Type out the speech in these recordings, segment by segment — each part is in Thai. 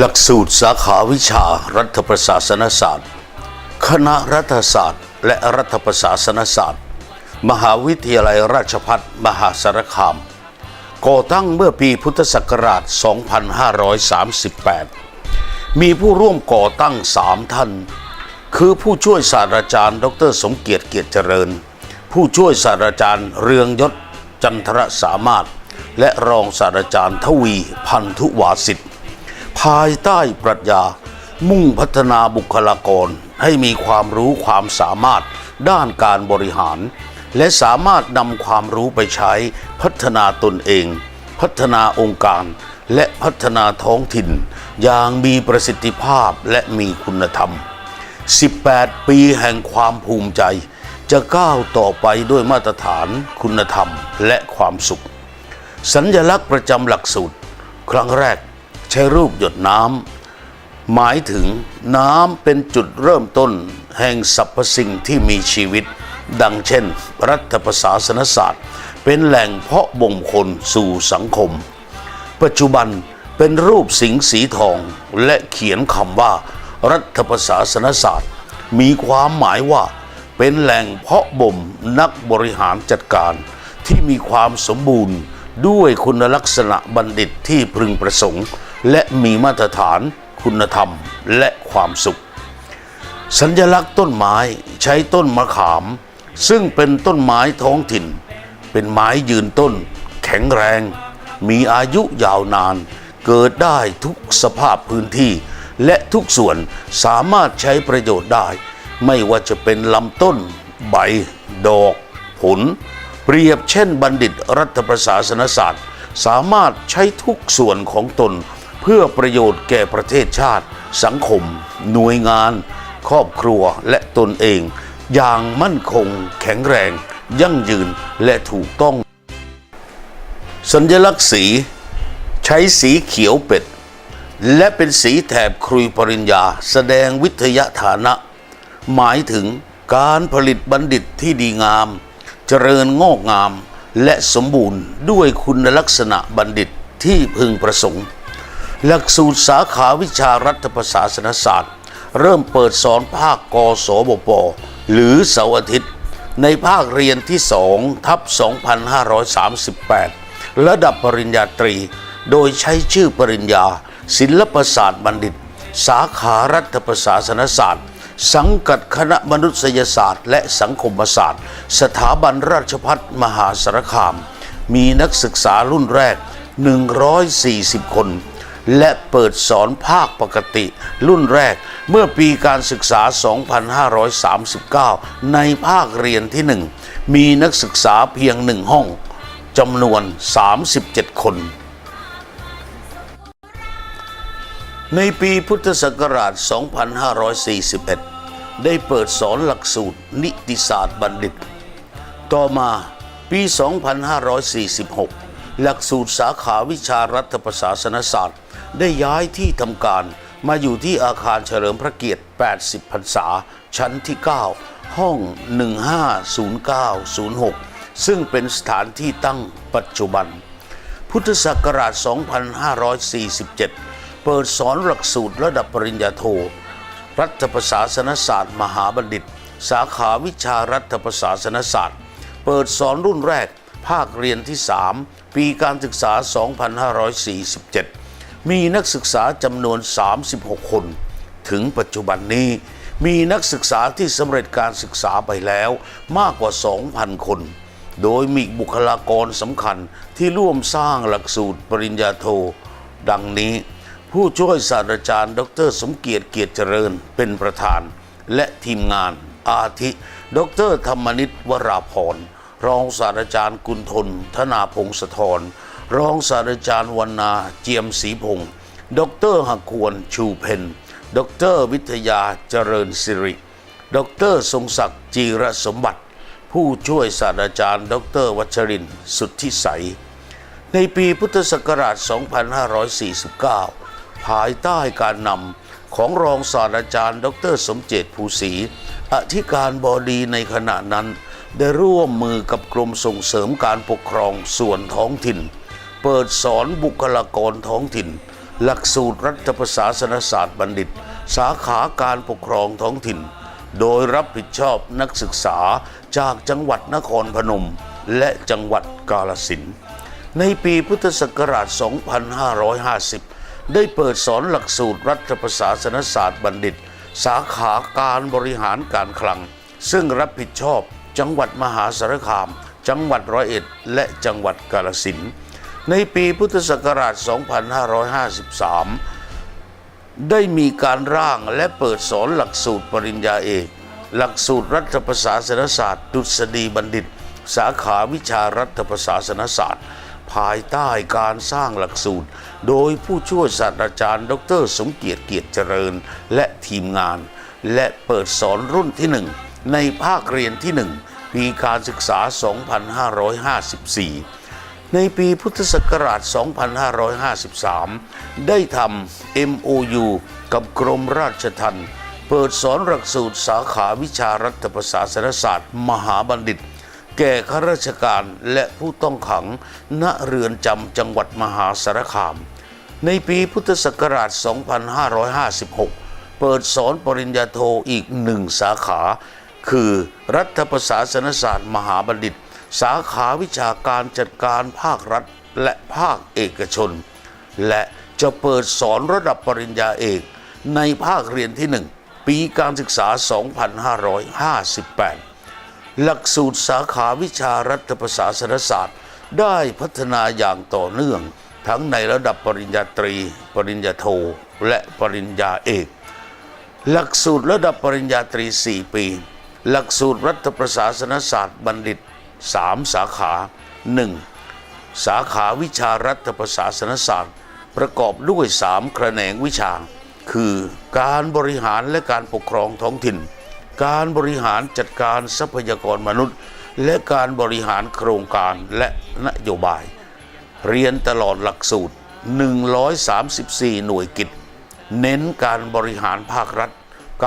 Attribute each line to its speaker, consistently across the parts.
Speaker 1: หลักสูตรสาขาวิชารัฐประศาสนศาสตร์ คณะรัฐศาสตร์ และรัฐประศาสนศาสตร์ มหาวิทยาลัยราชภัฏมหาสารคาม ก่อตั้งเมื่อปีพุทธศักราช 2538 มีผู้ร่วมก่อตั้งสามท่าน คือผู้ช่วยศาสตราจารย์ ดรสมเกียรติเกียรติเจริญ ผู้ช่วยศาสตราจารย์เรืองยศจันทรสามารถ และรองศาสตราจารย์ทวีพันธุวาสิทธิ์ ภายใต้ปรัชญา มุ่งพัฒนาบุคลากร ให้มีความรู้ความสามารถด้านการบริหาร และสามารถนำความรู้ไปใช้พัฒนาตนเอง พัฒนาองค์การ และพัฒนาท้องถิ่น อย่างมีประสิทธิภาพและมีคุณธรรม 18 ปีแห่งความภูมิใจ จะก้าวต่อไปด้วยมาตรฐานคุณธรรมและความสุข สัญญลักษณ์ประจำหลักสูตร ครั้งแรก ใช้รูปหยดน้ำหมายถึงน้ำเป็นจุดเริ่มต้น แห่งสรรพสิ่งที่มีชีวิต ดังเช่น รัฐประศาสนศาสตร์ เป็นแหล่งเพาะบ่มคนสู่สังคม ปัจจุบันเป็นรูปสิงห์สีทองและเขียนคำว่า รัฐประศาสนศาสตร์ มีความหมายว่า เป็นแหล่งเพาะบ่มนักบริหารจัดการที่มีความสมบูรณ์ด้วยคุณลักษณะบัณฑิตที่พึงประสงค์ และมีมาตรฐานคุณธรรมและความสุข สัญลักษณ์ต้นไม้ใช้ต้นมะขาม ซึ่งเป็นต้นไม้ท้องถิ่น เป็นไม้ยืนต้น แข็งแรง มีอายุยาวนาน เกิดได้ทุกสภาพพื้นที่ และทุกส่วนสามารถใช้ประโยชน์ได้ ไม่ว่าจะเป็นลำต้น ใบ ดอก ผล เปรียบเช่นบัณฑิตรัฐประศาสนศาสตร์ สามารถใช้ทุกส่วนของตน พื่อประโยชน์แก่ประเทศชาติ สังคม หน่วยงาน ครอบครัวและตนเอง อย่างมั่นคง แข็งแรง ยั่งยืนและถูกต้อง สัญลักษณ์สี ใช้สีเขียวเป็ด และเป็นสีแถบครุยปริญญา แสดงวิทยาฐานะ หมายถึงการผลิตบัณฑิตที่ดีงาม เจริญงอกงามและสมบูรณ์ด้วยคุณลักษณะบัณฑิตที่พึงประสงค์ หลักสูตรสาขาวิชารัฐประศาสนศาสตร์ เริ่มเปิดสอนภาคกศบปหรือเสาร์อาทิตย์ ในภาคเรียนที่2ทับ 2538 ระดับปริญญาตรี โดยใช้ชื่อปริญญา ศิลปศาสตร์บัณฑิต สาขารัฐประศาสนศาสตร์ สังกัดคณะมนุษยศาสตร์ และสังคมศาสตร์ สถาบันราชพัฒมหาสารคาม มีนักศึกษารุ่นแรก 140 คน และเปิดสอนภาคปกติ รุ่นแรกเมื่อปีการศึกษา 2539 ในภาคเรียนที่ 1 มีนักศึกษาเพียงหนึ่งห้องจำนวน 37 คน ในปีพุทธศักราช 2541 ได้เปิดสอนหลักสูตรนิติศาสตร์บัณฑิต ต่อมาปี 2546 หลักสูตรสาขาวิชารัฐประศาสนศาสตร์ ได้ย้ายที่ทำการมาอยู่ที่อาคารเฉลิมพระเกียรติ 80 พรรษา ชั้นที่ 9 ห้อง 150906 ซึ่งเป็นสถานที่ตั้งปัจจุบัน พุทธศักราช 2547 เปิดสอนหลักสูตรระดับปริญญาโท รัฐประศาสนศาสตร์ มหาบัณฑิต สาขาวิชารัฐประศาสนศาสตร์ เปิดสอนรุ่นแรก ภาคเรียนที่ 3 ปีการศึกษา 2547 มีนักศึกษาจำนวน 36 คน ถึงปัจจุบันนี้มีนักศึกษาที่สำเร็จการศึกษาไปแล้วมากกว่า 2,000 คน โดยมีบุคลากรสำคัญที่ร่วมสร้างหลักสูตรปริญญาโท ดังนี้ ผู้ช่วยศาสตราจารย์ ดร สมเกียรติเกียรติเจริญเป็นประธาน และทีมงาน อาทิ ดร ธรรมนิตวราพรรองศาสตราจารย์กุลทน ธนาพงศธร รองศาสตราจารย์วรรณาเจียมศรีพงศ์ดรหักควรชูเพนดรวิทยาเจริญสิริ ดรทรงศักดิ์จีรสมบัติ ผู้ช่วยศาสตราจารย์ ดรวัชรินทร์สุทธิใส ในปีพุทธศักราช 2549 ภายใต้การนำของรองศาสตราจารย์ ดรสมเจตภูศรีอธิการบดีในขณะนั้น ได้ร่วมมือกับกรมส่งเสริมการปกครองส่วนท้องถิ่น เปิดสอนบุคลากรท้องถิ่น หลักสูตรรัฐประศาสนศาสตร์บัณฑิต สาขาการปกครองท้องถิ่น โดยรับผิดชอบนักศึกษาจากจังหวัดนครพนม และจังหวัดกาฬสินในปีพุทธศักราช 2550 ได้เปิดสอนหลักสูตรรัฐประศาสนศาสตร์บัณฑิต สาขาการบริหารการคลัง ซึ่งรับผิดชอบจังหวัดมหาสารคาม จังหวัดร้อยเอ็ด และจังหวัดกาฬสินธุ์ ในปีพุทธศักราช 2553 ได้มีการร่างและเปิดสอนหลักสูตรปริญญาเอก หลักสูตรรัฐประศาสนศาสตร์ดุษฎีบัณฑิต สาขาวิชารัฐประศาสนศาสตร์ ภายใต้การสร้างหลักสูตร โดยผู้ช่วยศาสตราจารย์ ดร สมเกียรติเกียรติเจริญและทีมงาน และเปิดสอนรุ่นที่1ในภาคเรียนที่1ปีการศึกษา 2554 ในปีพุทธศักราช 2553 ได้ทำ MOU กับกรมราชทัณฑ์เปิดสอนหลักสูตรสาขาวิชารัฐประศาสนศาสตร์ มหาบัณฑิต แก่ข้าราชการและผู้ต้องขัง ณ เรือนจำจังหวัดมหาสารคาม ในปีพุทธศักราช 2556 เปิดสอนปริญญาโทอีกหนึ่งสาขา คือรัฐประศาสนศาสตร์ มหาบัณฑิต สาขาวิชาการจัดการภาครัฐและภาคเอกชน และจะเปิดสอนระดับปริญญาเอกในภาคเรียนที่ 1 ปีการศึกษา 2558 หลักสูตรสาขาวิชารัฐประศาสนศาสตร์ ได้พัฒนาอย่างต่อเนื่อง ทั้งในระดับปริญญาตรี ปริญญาโท และปริญญาเอก หลักสูตรระดับปริญญาตรี 4 ปี หลักสูตรรัฐประศาสนศาสตร์บัณฑิต 3 สาขา 1. สาขาวิชารัฐประศาสนศาสตร์ ประกอบด้วย 3 แขนงวิชา คือการบริหารและการปกครองท้องถิ่น การบริหารจัดการทรัพยากรมนุษย์ และการบริหารโครงการและนโยบาย เรียนตลอดหลักสูตร 134 หน่วยกิจ เน้นการบริหารภาครัฐ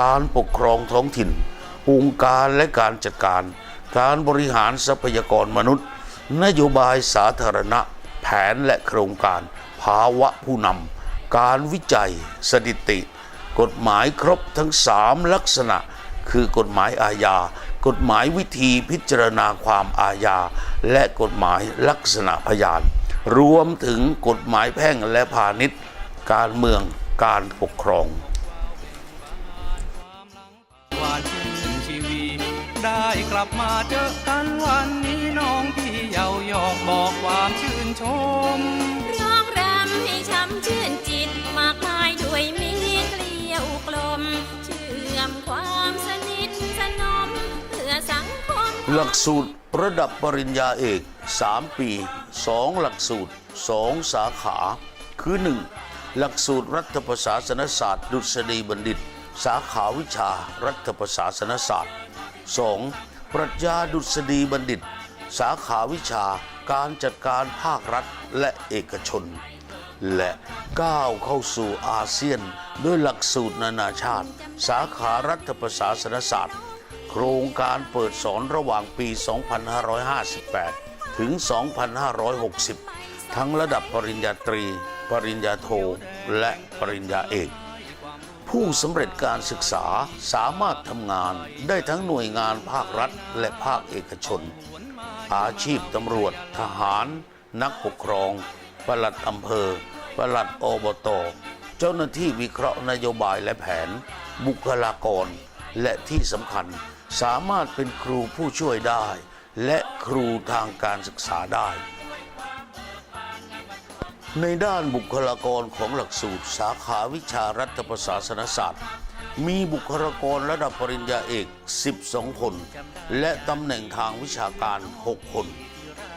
Speaker 1: การปกครองท้องถิ่นองค์การและการจัดการ การบริหารทรัพยากรมนุษย์ นโยบายสาธารณะ แผนและโครงการ ภาวะผู้นำการวิจัย สถิติ กฎหมายครบทั้ง 3 ลักษณะ คือกฎหมายอาญา กฎหมายวิธีพิจารณาความอาญา และกฎหมายลักษณะพยาน รวมถึงกฎหมายแพ่งและพาณิชย์ การเมืองการปกครอง
Speaker 2: ได้กลับมาเจอกันวันนี้น้องพี่เยาหยอกบอกความชื่นชม
Speaker 3: ร้องรำให้ช้ำชื่นจิตมากมายด้วยมีเกลียวกลม เชื่อมความสนิทสนมเพื่อสังคม
Speaker 1: หลักสูตรระดับปริญญาเอก 3 ปี 2 หลักสูตร 2 สาขา คือ 1. หลักสูตรรัฐประศาสนศาสตร์ ดุษฎีบัณฑิต สาขาวิชารัฐประศาสนศาสตร์ 2. ปรัชญาดุษฎีบัณฑิต สาขาวิชาการจัดการภาครัฐและเอกชน และก้าวเข้าสู่อาเซียนด้วยหลักสูตรนานาชาติ สาขารัฐประศาสนศาสตร์ โครงการเปิดสอนระหว่างปี 2558 ถึง 2560 ทั้งระดับปริญญาตรี ปริญญาโท และปริญญาเอก ผู้สำเร็จการศึกษาสามารถทำงานได้ทั้งหน่วยงานภาครัฐและภาคเอกชน อาชีพตำรวจ ทหาร นักปกครองปลัดอำเภอปลัดอบต เจ้าหน้าที่วิเคราะห์นโยบายและแผน บุคลากร และที่สำคัญสามารถเป็นครูผู้ช่วยได้ และครูทางการศึกษาได้ ในด้านบุคลากรของหลักสูตร สาขาวิชารัฐประศาสนศาสตร์ มีบุคลากรระดับปริญญาเอก 12 คน และตำแหน่งทางวิชาการ 6 คน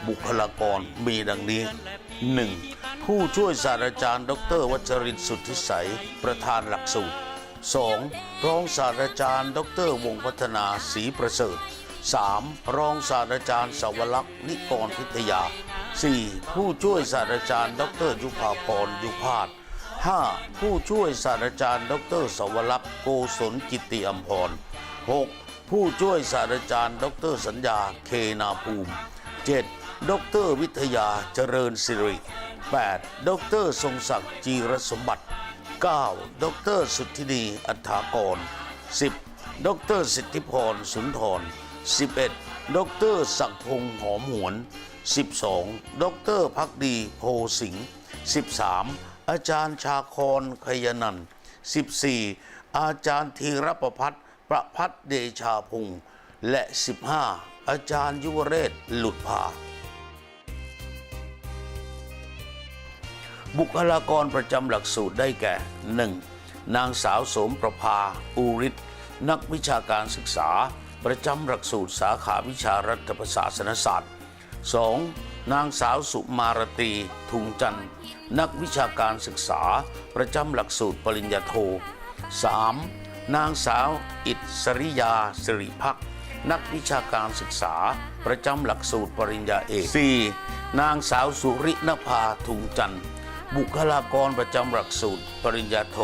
Speaker 1: บุคลากรมีดังนี้ 1. ผู้ช่วยศาสตราจารย์ ดร วัชรินทร์สุทธิใสยประธานหลักสูตร 2. รองศาสตราจารย์ ดร วงพัฒนาศรีประเสริฐ 3. รองศาสตราจารย์สวรักษ์นิกรพิทยา 4. ผู้ช่วยศาสตราจารย์ ดร ยุภาพรยุพาส 5. ผู้ช่วยศาสตราจารย์ ดร สวรักษ์โกศลกิติอัมพร 6. ผู้ช่วยศาสตราจารย์ ดร สัญญาเคนาภูมิ 7. ดร วิทยาเจริญสิริ 8. ดร ทรงศักดิ์จีรสมบัติ 9. ดร สุทธินีอัฏฐากร 10. ดร สิทธิพรสุนทร 11. ดร ศักดิ์พงษ์หอมหวน 12. ดรพักดีโพสิงห์ 13. อาจารย์ชาคอนขยนันท์ 14. อาจารย์ธีรประพัฒน์ประพัฒน์เดชาพงศ์และ 15. อาจารย์ยุวเรศหลุดพาบุคลากรประจำหลักสูตรได้แก่ 1. นางสาวสมประภา อูริศนักวิชาการศึกษา ประจำหลักสูตรสาขาวิชารัฐประศาสนศาสตร์ 2. นางสาวสุมารตีทุงจันทร์นักวิชาการศึกษาประจำหลักสูตรปริญญาโท 3. นางสาวอิสริยาสิริพักนักวิชาการศึกษาประจำหลักสูตรปริญญาเอก 4. นางสาวสุรินภาทุงจันทร์บุคลากรประจำหลักสูตร ปริญญาโท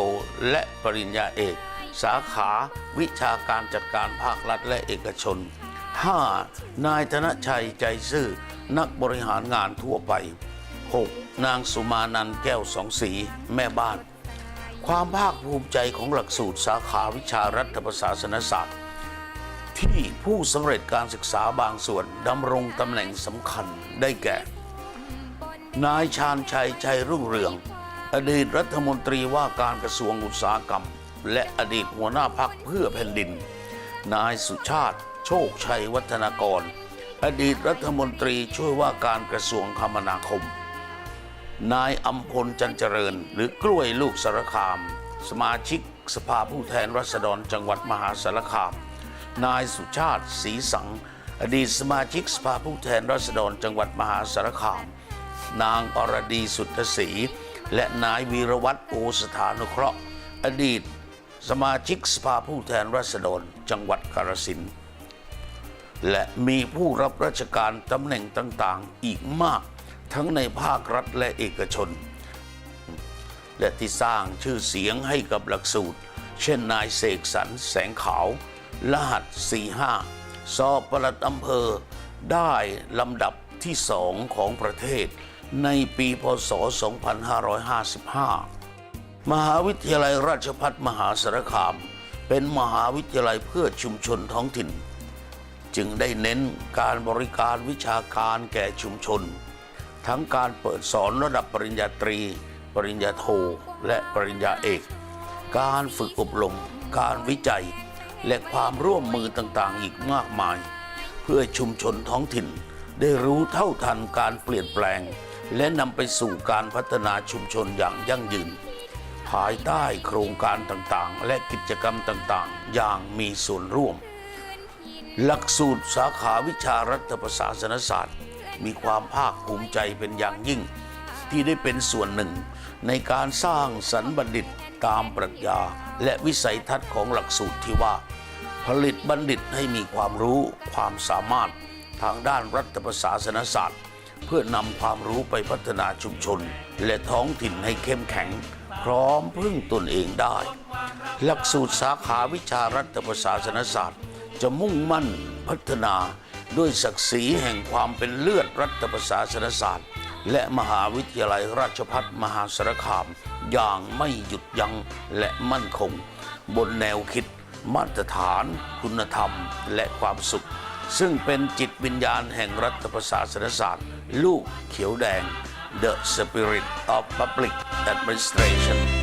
Speaker 1: และปริญญาเอก สาขาวิชาการจัดการภาครัฐและเอกชน 5. นายธนชัยใจซื่อ นักบริหารงานทั่วไป 6. นางสุมานันแก้วสองสี แม่บ้าน ความภาคภูมิใจของหลักสูตรสาขาวิชารัฐประศาสนศาสตร์ ที่ผู้สำเร็จการศึกษาบางส่วนดำรงตำแหน่งสำคัญได้แก่ นายชาญชัยชัยรุ่งเรือง อดีตรัฐมนตรีว่าการกระทรวงอุตสาหกรรม และอดีตหัวหน้าพักเพื่อแผ่นดิน นายสุชาติ โชคชัยวัฒนากร อดีตรัฐมนตรีช่วยว่าการกระทรวงคมนาคม นายอัมพลจันเจริญ หรือกล้วยลูกสารคาม สมาชิกสภาผู้แทนราษฎรจังหวัดมหาสารคาม นายสุชาติศรีสัง อดีตสมาชิกสภาผู้แทนราษฎรจังหวัดมหาสารคาม นางอรดีสุทธศรีและนายวีรวัตรโอสถานุเคราะห์ อดีตสมาชิกสภาผู้แทนราษฎรจังหวัดกาฬสินธุ์ และมีผู้รับราชการตำแหน่งต่างๆ อีกมาก ทั้งในภาครัฐและเอกชน และที่สร้างชื่อเสียงให้กับหลักสูตร เช่นนายเสกสรรแสงขาว รหัส 45 สอบประหลัดอำเภอ ได้ลำดับที่สองของประเทศ ในปีพศ 2555 มหาวิทยาลัยราชภัฏมหาสารคาม เป็นมหาวิทยาลัยเพื่อชุมชนท้องถิ่น จึงได้เน้นการบริการวิชาการแก่ชุมชน ทั้งการเปิดสอนระดับปริญญาตรี ปริญญาโท และปริญญาเอก การฝึกอบรม การวิจัย และความร่วมมือต่างๆ อีกมากมาย เพื่อชุมชนท้องถิ่น ได้รู้เท่าทันการเปลี่ยนแปลง และนำไปสู่การพัฒนาชุมชนอย่างยั่งยืน ภายใต้โครงการต่างๆ และกิจกรรมต่างๆ อย่างมีส่วนร่วม หลักสูตรสาขาวิชารัฐประศาสนศาสตร์ มีความภาคภูมิใจเป็นอย่างยิ่ง ที่ได้เป็นส่วนหนึ่ง ในการสร้างสรรบัณฑิตตามปรัชญา และวิสัยทัศน์ของหลักสูตรที่ว่า ผลิตบัณฑิตให้มีความรู้ความสามารถทางด้านรัฐประศาสนศาสตร์ เพื่อนำความรู้ไปพัฒนาชุมชน และท้องถิ่นให้เข้มแข็ง พร้อมพึ่งตนเองได้ หลักสูตรสาขาวิชารัฐประศาสนศาสตร์ จะมุ่งมั่นพัฒนาด้วยศักดิ์ศรีแห่งความเป็นเลือดรัฐประศาสนศาสตร์ และมหาวิทยาลัยราชภัฏมหาสารคาม อย่างไม่หยุดยัง้งและมั่นคง บนแนวคิด มาตรฐาน คุณธรรม และความสุข ซึ่งเป็นจิตวิญญาณแห่งรัฐประศาสนศาสตร์ ลูกเขียวแดง The Spirit of Public Administration